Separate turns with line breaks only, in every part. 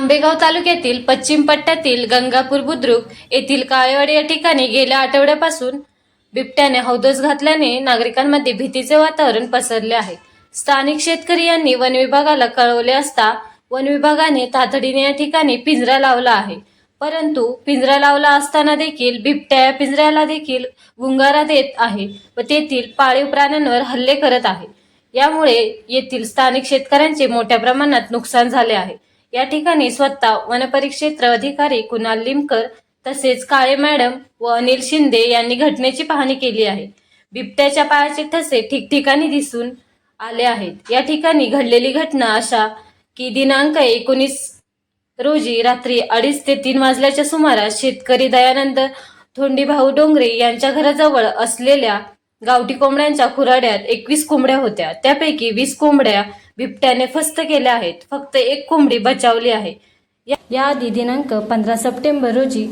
आंबेगाव तालुक्यातील पश्चिम पट्ट्यातील गंगापूर बुद्रुक येथील काळेवाडी या ठिकाणी गेल्या आठवड्यापासून बिबट्याने हौदोस घातल्याने नागरिकांमध्ये भीतीचे वातावरण पसरले आहे. स्थानिक शेतकरी यांनी वन विभागाला कळवले असता वन विभागाने तातडीने या ठिकाणी पिंजरा लावला आहे. परंतु पिंजरा लावला असताना देखील बिबट्या या पिंजऱ्याला देखील गुंगारा देत आहे व तेथील पाळीव प्राण्यांवर हल्ले करत आहे. यामुळे येथील स्थानिक शेतकऱ्यांचे मोठ्या प्रमाणात नुकसान झाले आहे. या ठिकाणी स्वतः वनपरिक्षेत्र अधिकारी कुणाल लिमकर तसेच काळे मॅडम व अनिल शिंदे यांनी घटनेची पाहणी केली आहे. बिबट्याच्या पायाचे ठसे ठिकठिकाणी दिसून आले आहेत. या ठिकाणी घडलेली घटना अशा की दिनांक एकोणीस रोजी रात्री अडीच ते तीन वाजल्याच्या सुमारास शेतकरी दयानंद थोंडीभाऊ डोंगरे यांच्या घराजवळ असलेल्या गावठी कोंबड्यांच्या खुराड्यात एकवीस कोंबड्या होत्या. त्यापैकी वीस कोंबड्या बिबट्याने फस्त केल्या आहेत. फक्त एक कोंबडी बचावली आहे. या- याआधी दिनांक पंधरा सप्टेंबर रोजी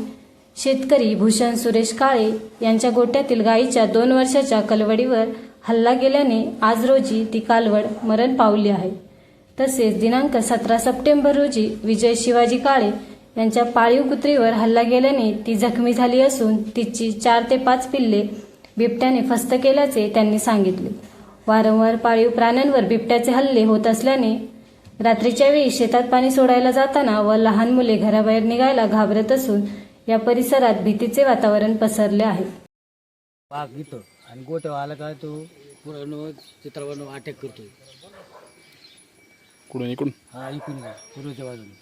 शेतकरी भूषण सुरेश काळे यांच्या गोट्यातील गायीच्या दोन वर्षाच्या कलवडीवर हल्ला गेल्याने आज रोजी ती कालवड मरण पावली आहे. तसेच दिनांक सतरा सप्टेंबर रोजी विजय शिवाजी काळे यांच्या पाळीव कुत्रीवर हल्ला गेल्याने ती जखमी झाली असून तिची चार ते पाच पिल्ले बिबट्याने फस्त केल्याचे त्यांनी सांगितले. वारंवार पाळीव प्राण्यांवर बिबट्याचे हल्ले होत असल्याने रात्रीच्या वेळी शेतात पाणी सोडायला जाताना व लहान मुले घराबाहेर निघायला घाबरत असून या परिसरात भीतीचे वातावरण पसरले आहे.
वाघ इथं आणि गोट्यावर आला का तो पूर्ण चित्रावर अटॅक करतोय.
कुठून इकडून?
हा इकडून पूर्वेच्या बाजूने.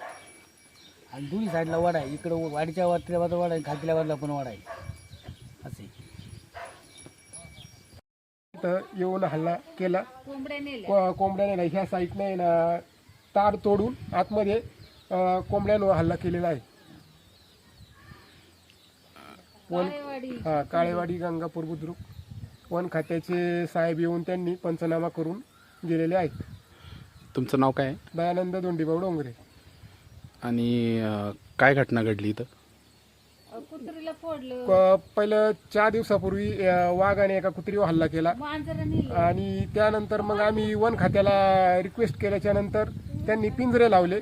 आणि दोन्ही साईडला वाडा आहे. इकडं वाडीच्या वाटल्या बाजूला वाडा आहे खालच्या बाजूला पण वाडा आहे असे
इथं येऊन हल्ला केला. को- कोंबड्याने नाही ह्या साईडने ना तार तोडून आतमध्ये अं, कोंबड्यांवर हल्ला केलेला आहे. वन हा काळेवाडी गंगापूर बुद्रुक वन खात्याचे साहेब येऊन त्यांनी पंचनामा करून गेलेले आहेत.
तुमचं नाव काय आहे?
दयानंद दोंडीभाऊ डोंगरे.
आणि अं, काय घटना घडली इथं?
प- पहिलं चार दिवसापूर्वी अं, वाघाने एका कुत्रीवर हल्ला केला. आणि त्यानंतर मग आम्ही वन खात्याला रिक्वेस्ट केल्याच्यानंतर त्यांनी पिंजरे लावले.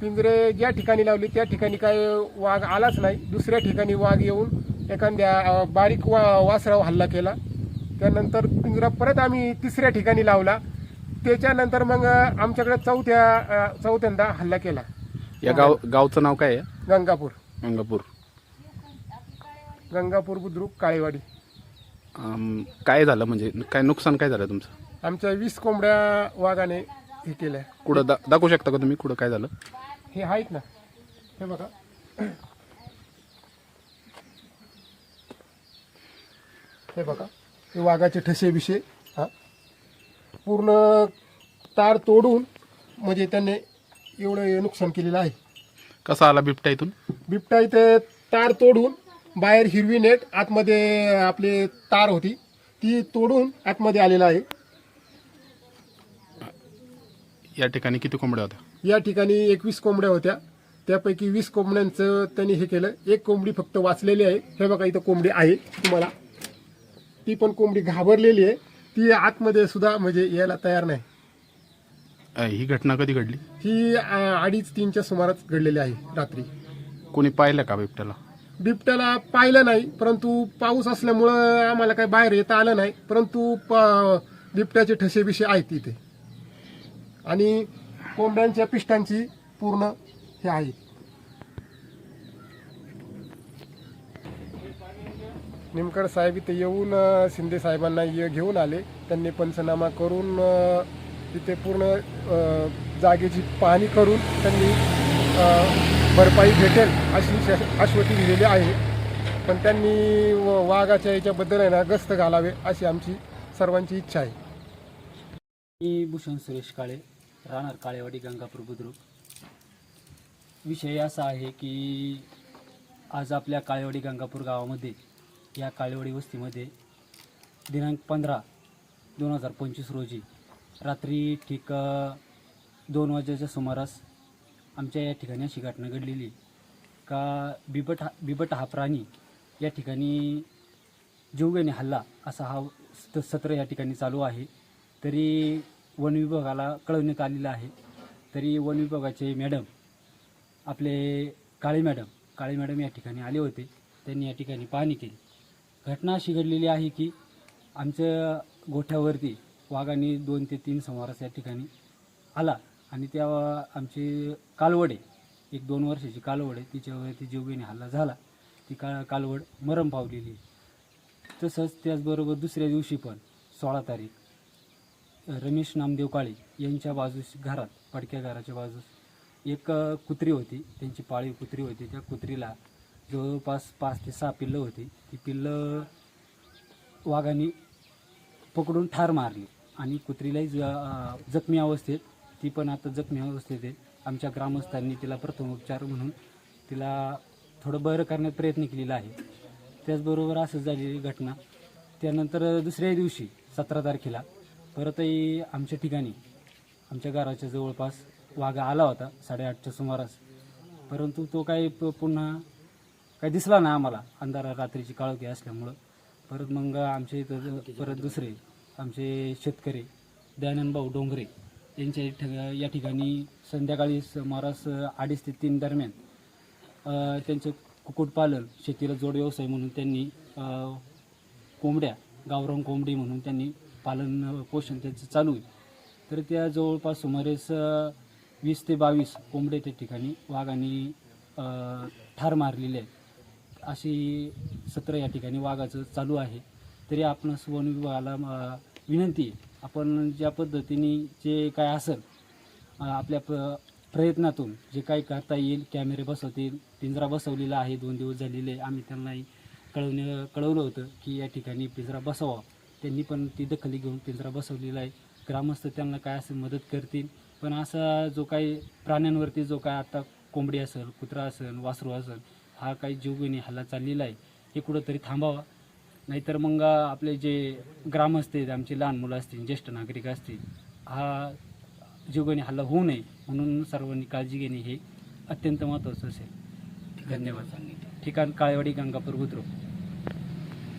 पिंजरे ज्या ठिकाणी लावले त्या ठिकाणी काय वाघ आलाच नाही. दुसऱ्या ठिकाणी वाघ येऊन एखाद्या अं, बारीक वा वासरावर हल्ला केला. त्यानंतर पिंजरा परत आम्ही तिसऱ्या ठिकाणी लावला. त्याच्यानंतर मग अं, आमच्याकडे चौथ्या अं, चौथ्यांदा हल्ला केला.
या गाव गावचं नाव काय आहे?
गंगापूर.
गंगापूर.
गंगापूर बुद्रुक काळेवाडी.
काय झालं म्हणजे काय नुकसान काय झालं तुमचं?
आमच्या वीस कोंबड्या वाघाने हे केल्या.
कुठं दा दाखवू शकता का तुम्ही कुठं काय झालं?
हे आहेत ना. हे बघा. हे बघा. हे वाघाचे ठसे बिशे हा. पूर्ण तार तोडून म्हणजे त्यांनी एवढं हे नुकसान केलेलं आहे.
कसा आला बिबट्या इथून?
बिबटा इथे तार तोडून बाहेर हिरवी नेट आतमध्ये आपली तार होती. ती तोडून आतमध्ये आलेला आहे.
या ठिकाणी किती कोंबड्या होत्या?
या ठिकाणी एकवीस कोंबड्या होत्या. त्यापैकी वीस कोंबड्यांचं त्यांनी हे केलं. एक कोंबडी फक्त वाचलेली आहे. हे बघा इथं कोंबडी आहे तुम्हाला. ती पण कोंबडी घाबरलेली आहे. ती आतमध्ये सुद्धा म्हणजे यायला तयार नाही.
अं, ही घटना कधी घडली?
ही अं, अडीच तीनच्या सुमारास घडलेली आहे रात्री.
कोणी पाहिलं का बिबट्याला?
बिबट्याला पाहिलं नाही परंतु पाऊस असल्यामुळं आम्हाला काही बाहेर येता आलं नाही परंतु प- बिबट्याचे ठसे बिशे आहेत तिथे आणि कोंबड्यांच्या पिष्टांची पूर्ण हे आहे. निमकर साहेब इथे येऊन शिंदे साहेबांना ये- घेऊन आले. त्यांनी पंचनामा करून तिथे पूर्ण जागेची पाहणी करून त्यांनी भरपाई भेटेल अशी श- आश्वती दिलेली आहे. पण त्यांनी व- वाघाच्या याच्याबद्दल आहे ना गस्त घालावे अशी आमची सर्वांची इच्छा आहे.
मी भूषण सुरेश काळे राहणार काळेवाडी गंगापूर बुद्रुक. विषय असा आहे की आज आपल्या काळेवाडी गंगापूर गावामध्ये या काळेवाडी वस्तीमध्ये दिनांक पंधरा दोन हजार पंचवीस रोजी रात्री ठीक दोन वाजेच्या सुमारास आमच्या या ठिकाणी अशी घटना घडलेली का बिबट हा बिबट हा प्राणी या ठिकाणी जीवघेणे हल्ला असा हा स- सत्र या ठिकाणी चालू आहे. तरी वन विभागाला कळवण्यात आलेलं आहे. तरी वन विभागाचे मॅडम आपले काळे मॅडम काळे मॅडम या ठिकाणी आले होते. त्यांनी या ठिकाणी पाहणी केली. घटना अशी घडलेली आहे की आमच्या गोठ्यावरती वाघाने दोन ते तीन संवारास या ठिकाणी आला. आणि त्या आमची कालवडे एक दोन वर्षाची कालवड आहे तिच्यावरती जीवघेणी हल्ला झाला. ती का कालवड मरम पावलेली. आहे. तसंच त्याचबरोबर दुसऱ्या दिवशी पण सोळा तारीख रमेश नामदेव काळे यांच्या बाजूस घरात पडक्या घराच्या बाजूस एक कुत्री होती. त्यांची पाळीव कुत्री होती. त्या कुत्रीला जवळपास पाच ते सहा पिल्लं होती. ती पिल्लं वाघाने पकडून ठार मारली. आणि कुत्रीलाही ज जखमी अवस्थेत ती पण आता जखमी अवस्थेत आहे. आमच्या ग्रामस्थांनी तिला प्रथमोपचार म्हणून तिला थोडं बरं करण्यात प्रयत्न केलेला आहे. त्याचबरोबर असं झालेली घटना. त्यानंतर दुसऱ्या दिवशी सतरा तारखेला परतही आमच्या ठिकाणी आमच्या घराच्या जवळपास वाघ आला होता साडेआठच्या सुमारास. परंतु तो काही प- पुन्हा काही दिसला नाही आम्हाला. अंधारा रात्रीची काळोखी असल्यामुळं. परत मग आमच्या इथं परत दुसरे आमचे शेतकरी दयानंद भाऊ डोंगरे त्यांच्या इथं- या ठिकाणी संध्याकाळी सुमारास अडीच ते तीन दरम्यान त्यांचं कुक्कुटपालन शेतीला जोड व्यवसाय म्हणून त्यांनी कोंबड्या गावरान कोंबडी म्हणून त्यांनी पालन पोषण त्यांचं चालू आहे. तर त्या जवळपास सुमारेस वीस ते बावीस कोंबडे त्या ठिकाणी वाघाने ठार मारलेले आहेत. अशी सत्र या ठिकाणी वाघाचं चालू आहे. तरी आपण वन विभागाला विनंती आहे आपण ज्या पद्धतीने जे काय असेल आपल्या प्र प्रयत्नातून जे काही करता येईल कॅमेरे बसवतील पिंजरा बसवलेला आहे दोन दिवस झालेले आम्ही त्यांनाही कळवणे कळवलं होतं की या ठिकाणी पिंजरा बसवा. त्यांनी पण ती दखली घेऊन पिंजरा बसवलेला आहे. ग्रामस्थ त्यांना काय असेल मदत करतील. पण असा जो काही प्राण्यांवरती जो काय आता कोंबडी असेल कुत्रा असेल वासरू असेल हा काही जीवघेणी हल्ला चाललेला आहे. हे कुठंतरी थांबावा. नाहीतर मग आपले जे ग्रामस्थ आहेत आमचे लहान मुलं असतील ज्येष्ठ नागरिक असतील हा जीवघेणी हल्ला होऊ नये म्हणून सर्वांनी काळजी घेणे हे अत्यंत महत्त्वाचं असेल. धन्यवाद. ठिकाण काळेवाडी गंगापूर बुद्रुक.